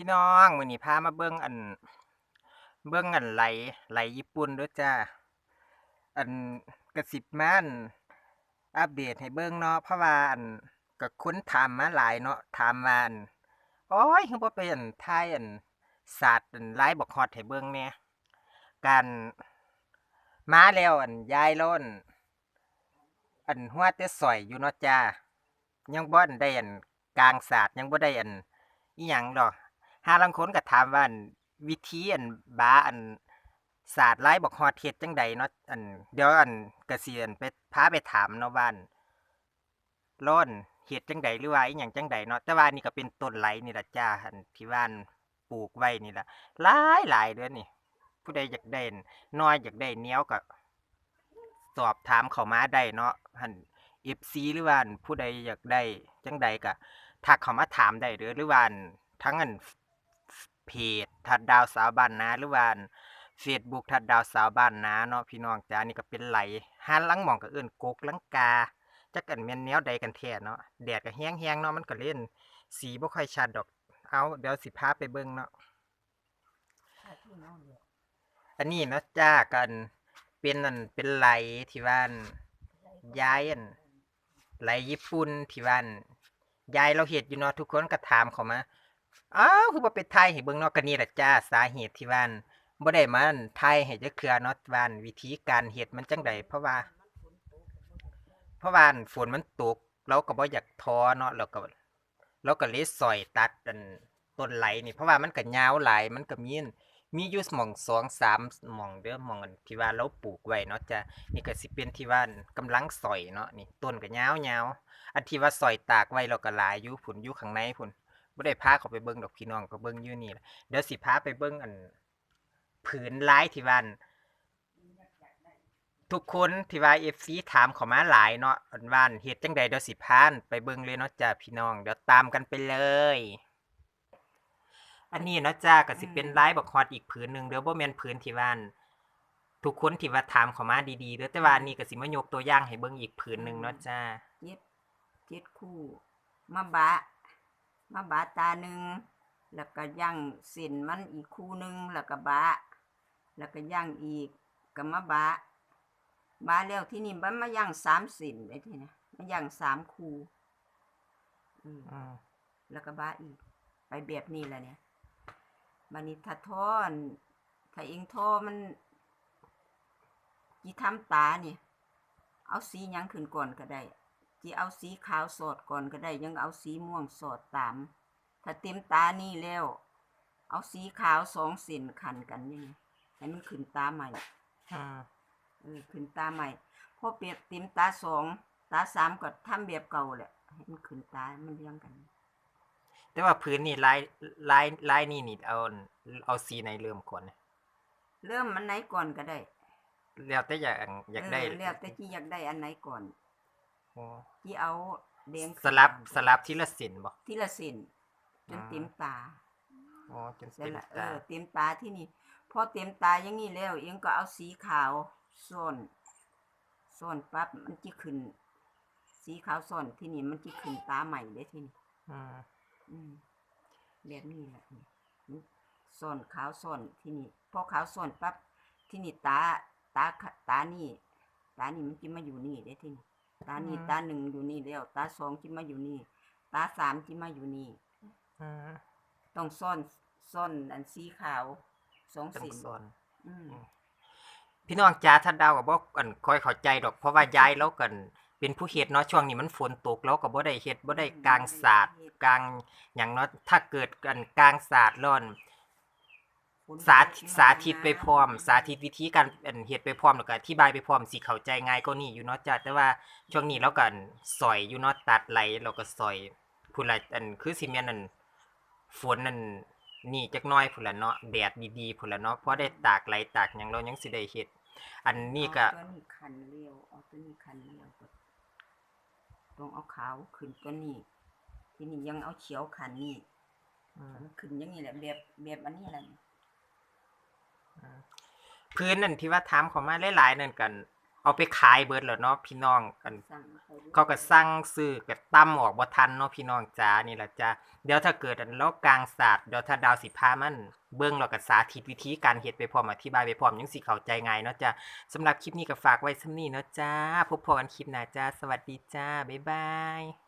พี่น้องมื้อนี้พามาเบิ่งอัน เบิ่งอันไหลไหลญี่ปุ่นด้อจ้าอันก็สิมาอั่นอัปเดตให้เบิ่งเนาะเพราะว่าอันก็คนถามมาหลายเนาะถามว่าอันโอ๊ยคือบ่ไปอันถ่ายอันศาสตร์อันลายบักฮอดให้เบิ่งแหน่การมาแล้วอันยายล้นอันหัวแต่สอยอยู่เนาะจ้ายังบ่อนได้อันกลางศาสตร์ยังบ่ได้อันอิหยังดอก หาลางคนก็ถามว่าวิธีอันบาอันศาสตร์ลายบักฮอดเฮ็ดจังใดเนาะอันเดี๋ยวอันก็สิอันไปพาไปถามเนาะว่านโล้นเฮ็ดจังใดหรือว่าอิหยังจังใดเนาะแต่ว่านี่ก็เป็นต้นไหลนี่ล่ะจ้าอันที่ว่านปลูกไว้นี่ล่ะหลายหลายเด้อนี่ ผู้ใดอยากได้น้อยอยากได้เนี้ยวก็สอบถามเข้ามาได้เนาะหั่น FC หรือว่าผู้ใดอยากได้จังใดก็ทักเข้ามาถามได้เด้อหรือว่านทั้งอัน เพจทัดดาวสาวบ้านนาหรือว่าอั่น Facebook ทัดดาวสาวบ้านนาเนาะพี่น้องจ้านี่ก็เป็นไหลหาลังหมองก็เอิ้นกกลังกาจักอันแม่นแนวใดกันแท้เนาะแดดก็แฮงๆเนาะมันก็เล่น สีบ่ค่อยชัดดอก เอาเดี๋ยวสิพาไปเบิ่งเนาะอันนี้เนาะจ้ากันเป็นอันเป็นไหลที่ว่านย้ายอันไหลญี่ปุ่นที่ว่านยายเราเฮ็ดอยู่เนาะทุกคนก็ถามเขามา อ้าวคือบ่ไปถ่ายให้เบิ่งเนาะก็นี่แหละจ้าสาเหตุที่ว่าอันบ่ได้มาอันถ่ายให้จักเทื่อเนาะว่าอันวิธีการเฮ็ดมันจังไดเพราะว่า เพราะว่าอันฝนมันตกเราก็บ่อยากท้อเนาะแล้วก็เราก็เลยซอยตัดอันต้นไหลนี่เพราะว่ามันก็ยาวหลายมันก็มีอันมีอยู่หม่องสองสามหม่องเด้อหม่องอันที่ว่าเราปลูกไว้เนาะจ้ะนี่ก็สิเป็นที่ว่าอันกำลังสอยเนาะนี่ต้นก็ยาวๆอันที่ว่าสอยตากไว้เราก็หลายอยู่พุ่นอยู่ข้างในพุ่น บ่ได้พาเขาไปเบิ่งดอกพี่น้องก็เบิ่งอยู่นี่แหละเดี๋ยวสิพาไปเบิ่งอันผืนลายที่ว่าอั่นทุกคนที่ว่า FC ถามเข้ามาหลายเนาะอันว่าอั่นเฮ็ดจังใดเดี๋ยวสิพาอั่นไปเบิ่งเลยเนาะจ้ะพี่น้อง เดี๋ยวตามกันไปเลย อันนี้เนาะจ้าก็สิเป็นลายบักฮอดอีกผืนหนึงเด้อบ่แม่นผืนที่ว่าอั่นทุกคนที่ว่าถามเข้ามาดีๆเด้อแต่ว่าอันนี้ก็สิมายกตัวอย่างให้เบิ่งอีกผืนหนึงเนาะจ้าเจ็ดเจ็ดคู่ มาบะ มาบะตาหนึ่งแล้วก็ย่างเส้นมันอีกคู่หนึ่งแล้วก็บะแล้วก็ย่างอีกก็มาบะบะแล้วที่นี่มันมาย่างสามเส้นไอ้ที่นะมาย่างสามคู่อืมอืมแล้วก็บะอีก ไปแบบนี้แหละเนี่ยบันนี้ถ้าทอนถ้าเองทอมันจีทำตาเนี่ย เอาสีหยังขึ้นก่อนก็ได้ จีเอาสีขาวสอดก่อนก็ได้ยังเอาสีม่วงสอดตาม ถ้าเต็มตานี่แล้ว เอาสีขาวสองเส้นขันกันยังไงให้มันขึ้นตาใหม่อืมเออขึ้นตาใหม่พอเปรียบเต็มตาสองตาสามก็ทำแบบเก่าแหละให้มันขึ้นตามันเรียงกัน แต่ว่าผืนนี่ลายลายลายนี่นี่เอาอั่นเอาสีไหนเริ่มก่อนเนี่ยเริ่มมันไหนก่อนก็ได้แล้วแต่อยากอยากได้เแล้วแต่ที่อยากได้อันไหนก่อน อ๋อที่เอาแดงสลับสลับทีละเส้นบ่ทีละเส้นจนเต็มตาอ๋อจนเสร็จเต็มละเอตาอเต็มตาที่นี่พอเต็มตาอย่างนี้แล้วเองก็เอาสีขาวซ่อนซ่อนปั๊บมันจะขึ้น สีขาวซ่อนที่นี่มันจะขึ้นตาใหม่ได้ที่นี่อืมอืมแบบนี้แหละนี่นี่ซ่อนขาวซ่อนที่นี่พอขาวซ่อนปั๊บที่นี่ตาตาขตานี่ตานี่มันจะมาอยู่นี่ได้ที่นี่ ตานี่ตาหนึ่งอยู่นี่แล้วตาสองจะมาอยู่นี่ ตาสามจะมาอยู่นี่ อืมต้องซ่อนซ่อนอันสีขาวสองต้องสีสอน อืม พี่น้องจ้าท่านดาวก็บ่อันค่อยเข้าใจดอกเพราะว่ายายเรากันเป็นผู้เฮ็ดเนาะช่วงนี้มันฝนตกเราก็บ่ได้เฮ็ดบ่ได้กลางศาสตร์กลางหยังเนาะถ้าเกิดกันกลางศาสตร์ร้อน สาธิตสาธิตไปพร้อม สาธิตวิธีการอันเฮ็ดไปพร้อมแล้วก็อธิบายไปพร้อมสิเข้าใจง่ายกว่านี้อยู่เนาะจ้ะแต่ว่าช่วงนี้เราก็อันสอยอยู่เนาะตัดไหลเราก็สอยพุ่นละอันคือสิแม่นอันฝนนั่นนี่จักหน้อยพุ่นละเนาะแดดดีๆพุ่นละเนาะพอได้ตากไหลตากหยังเรายังสิได้เฮ็ดอันนี้ก็เอาตัวนี้คันเลี้ยวเอาตัวนี้คันเลี้ยวก็ต้องเอาขาวขึ้นตัวนี้ทีนี้ยังเอาเขียวคันนี่อืมมันขึ้นอย่างนี้แหละแบบแบบอันนี้แหละ พื้นนั่นที่ว่าถามเขามาหลายๆนั่นกัน เอเอาไปขายเบิดแล้วเนาะพี่น้องกันสั่งไปดูเขาก็สั่งซื้อก็ตั้มออกบ่ทันเนาะพี่น้องจ้านี่แหละจ้าเดี๋ยวถ้าเกิดอันแล้วกลางศาสตร์เดี๋ยวถ้าดาวสิพามัน เบิ่งแล้วก็สาธิตวิธีการเฮ็ดไปพร้อมอธิบายไปพร้อมยังสิเข้าใจง่ายเนาะจ้าสำหรับคลิปนี้ก็ฝากไว้ส่ำนี้เนาะจ้าพบพอกันคลิปหน้าจ้าสวัสดีจ้าบ๊ายบาย